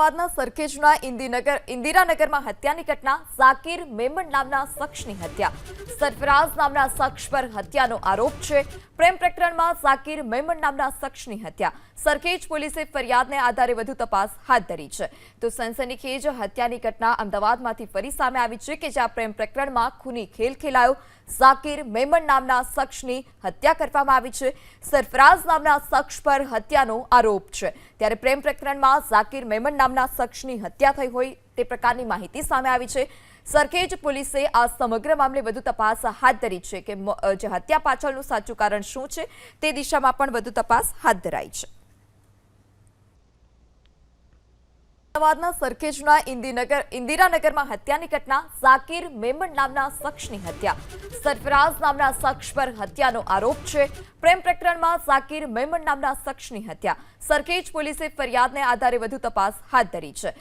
અમદાવાદના સરખેજના ઇન્દિનગર ઇન્દિરાનગરમાં હત્યાની ઘટના. ઝાકીર મેમણ નામના શખ્સની હત્યા. સરફરાઝ નામના શખ્સ પર હત્યાનો આરોપ છે. પ્રેમ પ્રકરણમાં ઝાકીર મેમણ નામના શખ્સની હત્યા. સરખેજ પોલીસે ફરિયાદને આધારે વધુ તપાસ હાથ ધરી છે. તો સનસનીખેજ હત્યાની ઘટના અમદાવાદમાંથી ફરી સામે આવી છે કે જ્યાં પ્રેમ પ્રકરણમાં ખૂની ખેલ ખેલાયો. ઝાકીર મેમણ નામના શખ્સની હત્યા કરવામાં આવી છે. સરફરાઝ નામના શખ્સ પર હત્યાનો આરોપ છે. ત્યારે પ્રેમ પ્રકરણમાં ઝાકીર મેમણ નામના શખ્સની હત્યા થઈ હોય તે પ્રકારની માહિતી સામે આવી છે. સરખેજ પોલીસે આ સમગ્ર મામલે વધુ તપાસ હાથ ધરી છે કે જે હત્યા પાછળનું સાચું કારણ શું છે તે દિશામાં પણ વધુ તપાસ હાથ ધરાઈ છે. અમદાવાદના સરખેજના ઇન્દિનગર ઇન્દિરાનગરમાં હત્યાની ઘટના ઝાકીર મેમણ નામના શખ્સની હત્યા. સરફરાઝ નામના શખ્સ પર હત્યાનો આરોપ છે. પ્રેમ પ્રકરણમાં ઝાકીર મેમણ નામના શખ્સની હત્યા. સરખેજ પોલીસે ફરિયાદને આધારે વધુ તપાસ હાથ ધરી છે.